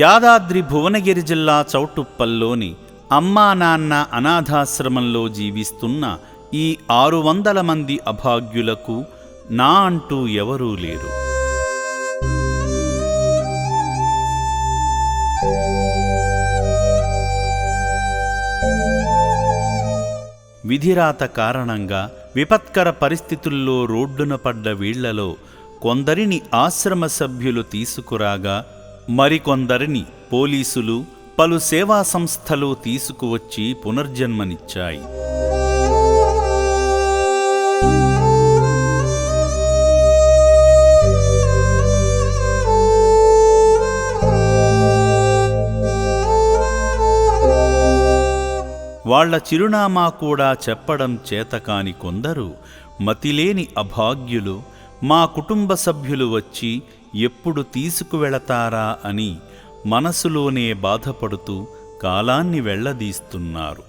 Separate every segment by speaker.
Speaker 1: యాదాద్రి భువనగిరి జిల్లా చౌటుప్పల్లోని అమ్మా నాన్న అనాథాశ్రమంలో జీవిస్తున్న ఈ ఆరు వందల మంది అభాగ్యులకు నా అంటూ ఎవరూ లేరు. విధిరాత కారణంగా విపత్కర పరిస్థితుల్లో రోడ్డున పడ్డ వీళ్ళలో కొందరిని ఆశ్రమ సభ్యులు తీసుకురాగా మరికొందరిని పోలీసులు పలు సేవా సంస్థలు తీసుకువచ్చి పునర్జన్మనిచ్చాయి. వాళ్ళ చిరునామా కూడా చెప్పడం చేతకాని కొందరు మతిలేని అభాగ్యులు మా కుటుంబ సభ్యులు వచ్చి ఎప్పుడు తీసుకువెళతారా అని మనసులోనే బాధపడుతూ కాలాన్ని వెళ్ళదీస్తున్నారు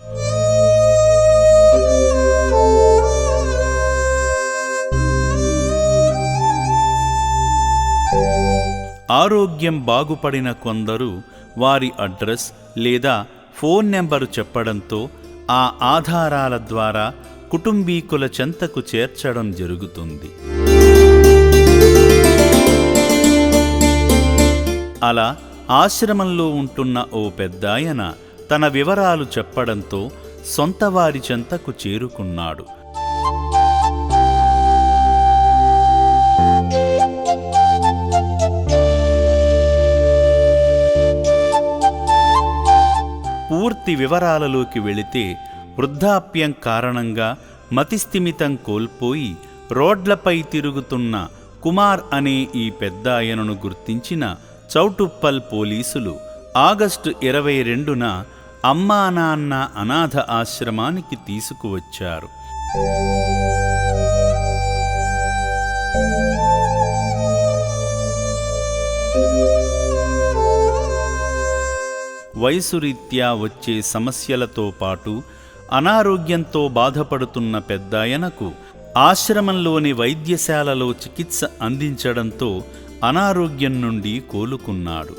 Speaker 1: ఆరోగ్యం బాగుపడిన కొందరు వారి అడ్రస్ లేదా ఫోన్ నెంబరు చెప్పడంతో ఆ ఆధారాల ద్వారా కుటుంబీకుల చెంతకు చేర్చడం జరుగుతుంది. అలా ఆశ్రమంలో ఉంటున్న ఓ పెద్దాయన తన వివరాలు చెప్పడంతో సొంత వారి చెంతకు చేరుకున్నాడు. పూర్తి వివరాలలోకి వెళితే వృద్ధాప్యం కారణంగా మతిస్థిమితం కోల్పోయి రోడ్లపై తిరుగుతున్న కుమార్ అనే ఈ పెద్దాయనను గుర్తించిన చౌటుప్పల్ పోలీసులు ఆగస్టు ఇరవై రెండున అమ్మా నాన్న అనాథ ఆశ్రమానికి తీసుకువచ్చారు. వయసురీత్యా వచ్చే సమస్యలతో పాటు అనారోగ్యంతో బాధపడుతున్న పెద్దాయనకు ఆశ్రమంలోని వైద్యశాలలో చికిత్స అందించడంతో అనారోగ్యం నుండి కోలుకున్నాడు.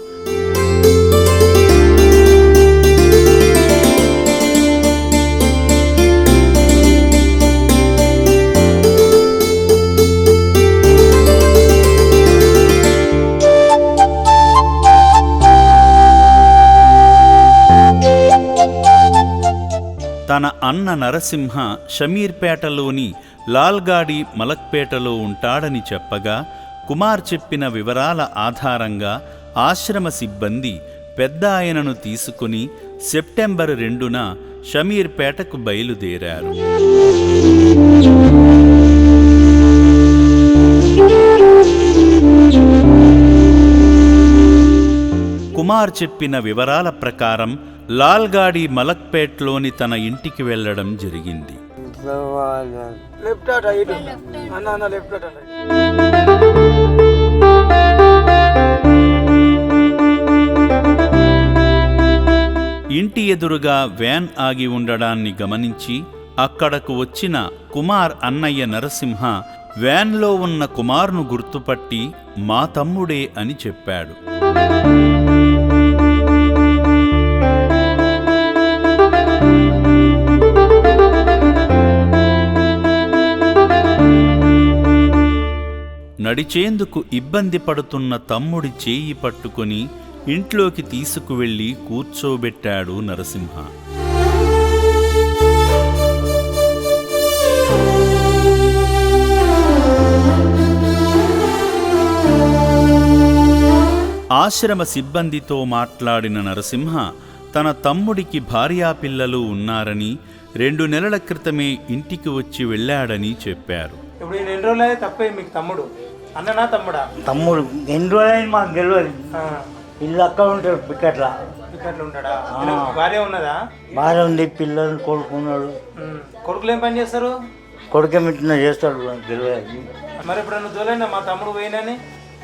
Speaker 1: తన అన్న నరసింహ షమీర్పేటలోని లాల్గాడి మలక్పేటలో ఉంటాడని చెప్పగా కుమార్ చెప్పిన వివరాల ఆధారంగా ఆశ్రమ సిబ్బంది పెద్ద ఆయనను తీసుకుని సెప్టెంబర్ రెండున షమీర్పేటకు బయలుదేరారు. కుమార్ చెప్పిన వివరాల ప్రకారం లాల్గాడి మలక్పేట్లోని తన ఇంటికి వెళ్ళడం జరిగింది.
Speaker 2: ఇంటి
Speaker 1: ఎదురుగా వ్యాన్ ఆగి ఉండడాన్ని గమనించి అక్కడకు వచ్చిన కుమార్ అన్నయ్య నరసింహ వ్యాన్లో ఉన్న కుమార్ను గుర్తుపట్టి మా తమ్ముడే అని చెప్పాడు. నడిచేందుకు ఇబ్బంది పడుతున్న తమ్ముడి చేయి పట్టుకొని ఇంట్లోకి తీసుకువెళ్ళి కూర్చోబెట్టాడు నరసింహ. ఆశ్రమ సిబ్బందితో మాట్లాడిన నరసింహ తన తమ్ముడికి భార్యాపిల్లలు ఉన్నారని రెండు నెలల క్రితమే ఇంటికి వచ్చి వెళ్ళాడని చెప్పారు.
Speaker 2: ఇప్పుడు ఈ రెండు రోజులు తప్పే మీకు తమ్ముడు. అన్ననా తమ్ముడా?
Speaker 3: తమ్ముడు ఎన్ని రోజులైంది మాకు తెలియదు
Speaker 2: ఆ,
Speaker 3: ఇల్లు అక్కడ ఉంటాడు పిక్కట్లా
Speaker 2: ఇక్కట్లు ఉంటాడా? ఈయనకు భార్య ఉన్నదా?
Speaker 3: బాగా ఉంది పిల్లలు కొడుకున్నాడు.
Speaker 2: కొడుకులు ఏం పని చేస్తారు?
Speaker 3: కొడుకే మిట్టిన చేస్తాడు తెలియదు.
Speaker 2: మరి ఇప్పుడు నువ్వు తోలైనా మా తమ్ముడు పోయినని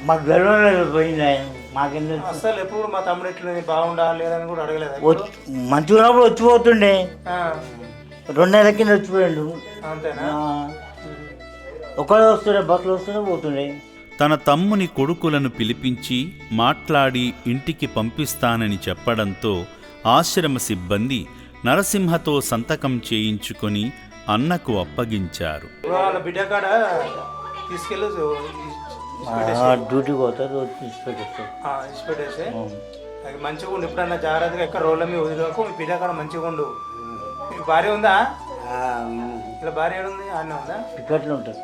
Speaker 3: మాకు తెలియలేదు పోయింది ఆయన మాకేం తెలుసు
Speaker 2: అస్సలు ఎప్పుడు మా తమ్ముడు ఎట్లుంది బాగుండా లేదని కూడా అడగలేదు
Speaker 3: వచ్చి- మంచిగా ఉన్నప్పుడు వచ్చిపోతుండే. రెండు నెలల కింద వచ్చిపోయాడు.
Speaker 2: అంతేనా?
Speaker 3: ఒకడే వస్తుండే బస్సులో వస్తుండే పోతుండే.
Speaker 1: తన తమ్ముని కొడుకులను పిలిపించి మాట్లాడి ఇంటికి పంపిస్తానని చెప్పడంతో ఆశ్రమ సిబ్బంది నరసింహతో సంతకం చేయించుకొని అన్నకు అప్పగించారు.
Speaker 3: పోతారు
Speaker 2: మంచిగా ఉండు ఎప్పుడన్నా జాగ్రత్తగా ఎక్కడ రోడ్ల మీద వదిలేకు మీ బిడ్డ కాడ మంచిగా ఉండు. భార్య ఉందా? ఇలా భార్య ఉంది ఆడనే ఉందా?
Speaker 3: ఉంటారు.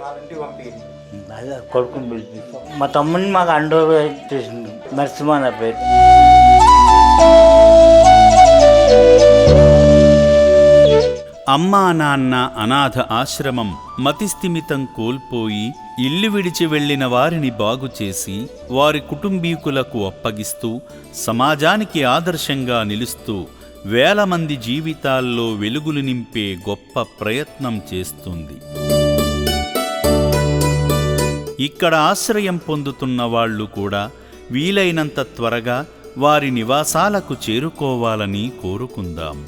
Speaker 2: వాళ్ళ ఇంటికి
Speaker 3: అదే కొడుకుని మా తమ్ముడిని మాకు అండో చేసింది నరసింహ నా పేరు.
Speaker 1: అమ్మా నాన్న అనాథ ఆశ్రమం మతిస్థిమితం కోల్పోయి ఇల్లు విడిచి వెళ్ళిన వారిని బాగుచేసి వారి కుటుంబీకులకు అప్పగిస్తూ సమాజానికి ఆదర్శంగా నిలుస్తూ వేల మంది జీవితాల్లో వెలుగులు నింపే గొప్ప ప్రయత్నం చేస్తుంది. ఇక్కడ ఆశ్రయం పొందుతున్న వాళ్ళు కూడా వీలైనంత త్వరగా వారి నివాసాలకు చేరుకోవాలని కోరుకుందాం.